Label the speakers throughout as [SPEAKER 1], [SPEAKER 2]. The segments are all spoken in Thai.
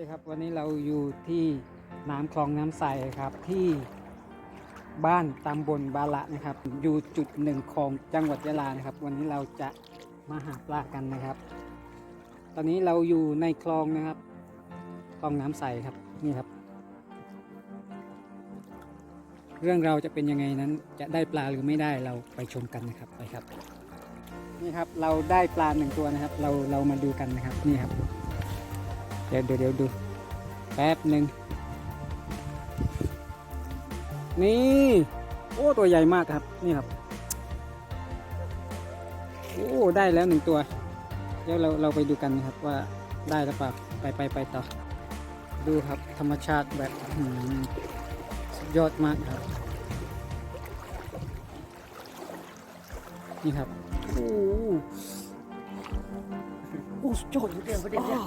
[SPEAKER 1] ดีครับวันนี้เราอยู่ที่น้ำคลองน้ำใสครับที่บ้านตำบลบาละนะครับ อยู่จุดหนึ่งของจังหวัดยะลานะครับ วันนี้เราจะมาหาปลากันนะครับ ตอนนี้เราอยู่ในคลองนะครับ คลองน้ำใสครับนี่ครับ เรื่องเราจะเป็นยังไงนั้นจะได้ปลาหรือไม่ได้เราไปชมกันนะครับไปครับ นี่ครับเราได้ปลาหนึ่งตัวนะครับ เราเรามาดูกันนะครับนี่ครับ เดี๋ยวเดี๋ยวเดี๋ยวดู แป๊บหนึ่งนี่ โอ้ ตัวใหญ่มากครับ นี่ครับ โอ้ ได้แล้วหนึ่งตัว เดี๋ยวเราเราไปดูกันนะครับว่าได้หรือเปล่า ไปไปไปต่อ ดูครับธรรมชาติแบบสุดยอดมากครับ นี่ครับ โอ้โอ้สุดยอดเลยประเด็นเนี่ย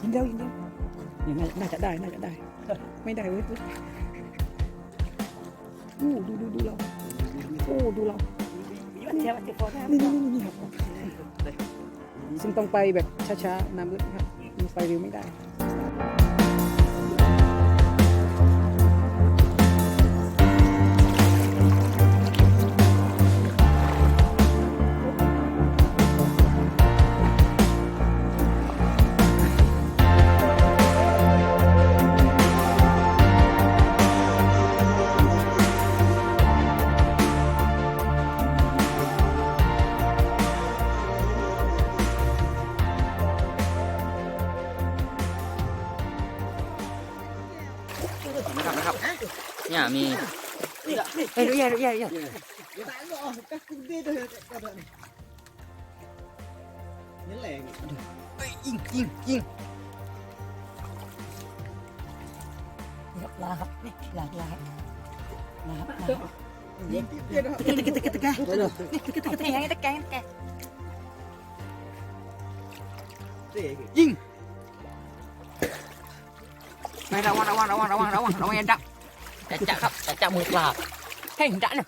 [SPEAKER 1] ยิงเดียวยิงเดียวนี่น่าน่าจะได้น่าจะได้ ไม่ได้เว้ยเว้ยโอ้ดูดูดูเราโอ้ดูเรานี่นี่นี่นี่ครับซึ่งต้องไปแบบช้าๆน้ำลึกครับมีไฟเร็วไม่ได้
[SPEAKER 2] นะครับนะครับเนี่ยมีเฮ้ยดูใหญ่ดูใหญ่ดูใหญ่เฮ้ยยิงยิงยิง
[SPEAKER 3] ลาครับนี่ลาลาครับลาครับลาครับ
[SPEAKER 2] ยิง
[SPEAKER 3] ตะกี้ตะกี้ตะกี้ตะกี้นี่ตะกี้ตะกี้ตะกี้ตะกี้ตะกี้
[SPEAKER 2] ยิง ไม่ระวังระวังระวังระวังระวังระวังอย่าดับจะจะครับจะจะมือปลาให้เห็นดันนะ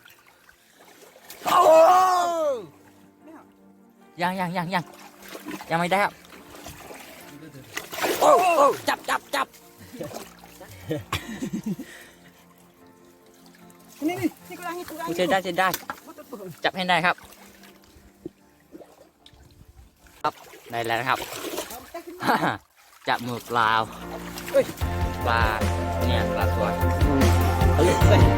[SPEAKER 2] โอ้ยังยังยังยังยังไม่ได้ครับโอ้โอ้จับจับจับ
[SPEAKER 3] นี่นี่นี่กูรังนี่กูรัง
[SPEAKER 2] ใช้ได้ใช้ได้จับให้ได้ครับ ครับได้แล้วนะครับจับมือเปล่า ปลาเนี่ยปลาสวยเฮ้ยเฮ้ยเนี่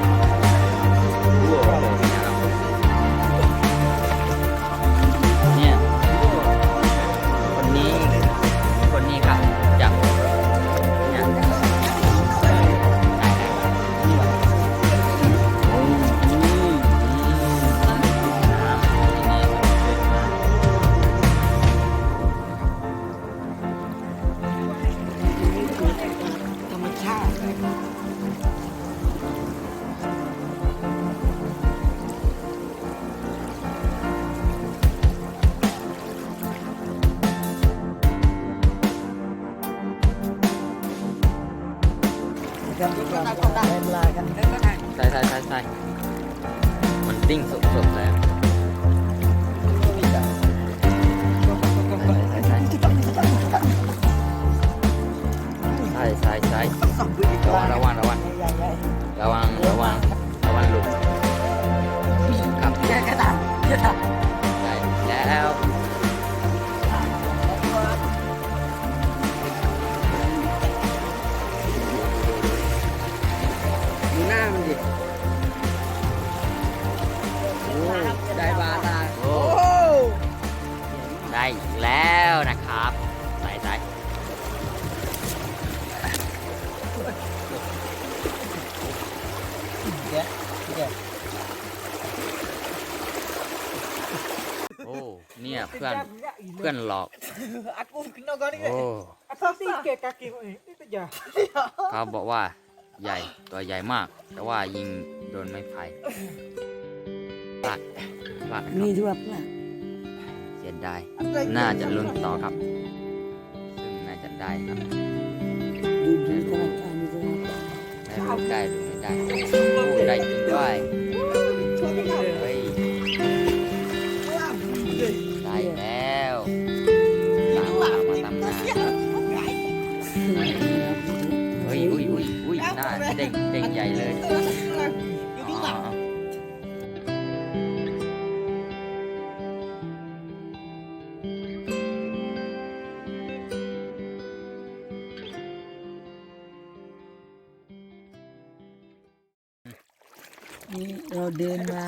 [SPEAKER 2] ิ้งสดๆแล้วใช่ใช่ใช่ระวังระวังระวังระวังระวังระวังหลุดครับ
[SPEAKER 3] แกระดาษกระดาษ
[SPEAKER 2] ได้แล้ว
[SPEAKER 1] ได้
[SPEAKER 2] อีกแล้วนะครับใส่ใส่โอ้เนี่ยเพื่อนเพื่อนหลอก
[SPEAKER 3] aku kena kau ni
[SPEAKER 2] โอ้
[SPEAKER 3] apa sih ke kaki ni itu je
[SPEAKER 2] เขาบอกว่าใหญ่ตัวใหญ่มาก แต่ว่ายิงโดนไม้ไผ่พลาดพลาดนะครับ
[SPEAKER 3] ni dua pula
[SPEAKER 2] เสียดายน่าจะลุ้นต่อครับ ซึ่งน่าจะได้ครับ
[SPEAKER 3] duduk terakan ni tu
[SPEAKER 2] ได้หรือได้หรือไม่ได้โอ้ได้จริงด้วย
[SPEAKER 3] นี่เราเดินมา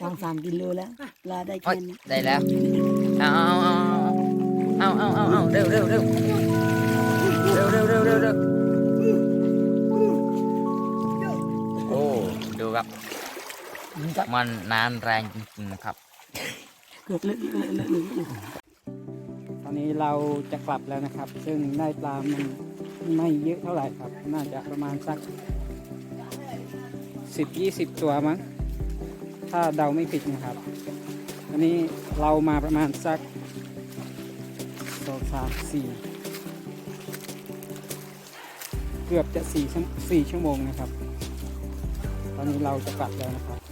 [SPEAKER 3] สองสามกิโลแล้วปลาได้
[SPEAKER 2] โอ๊
[SPEAKER 3] แค่
[SPEAKER 2] ย
[SPEAKER 3] นี้
[SPEAKER 2] ได้แล้ว เอาเอาเอาเอาเอาเอาเร็วเร็วเร็วเร็วเร็วเร็วเร็วเร็วโอ้ดูครับมันน้ำแรงจริงๆนะครับ
[SPEAKER 3] เกือบเลิกเลิกเลิกเลิกเลิก
[SPEAKER 1] ตอนนี้เราจะกลับแล้วนะครับ ซึ่งได้ปลามันไม่เยอะเท่าไหร่ครับ น่าจะประมาณสัก สิบยี่สิบตัวมั้ง ถ้าเดาไม่ผิดนะครับ อันนี้เรามาประมาณสักสองสามสี่เกือบจะสี่ชั่วสี่ชั่วโมงนะครับ ตอนนี้เราจะกลับแล้วนะครับ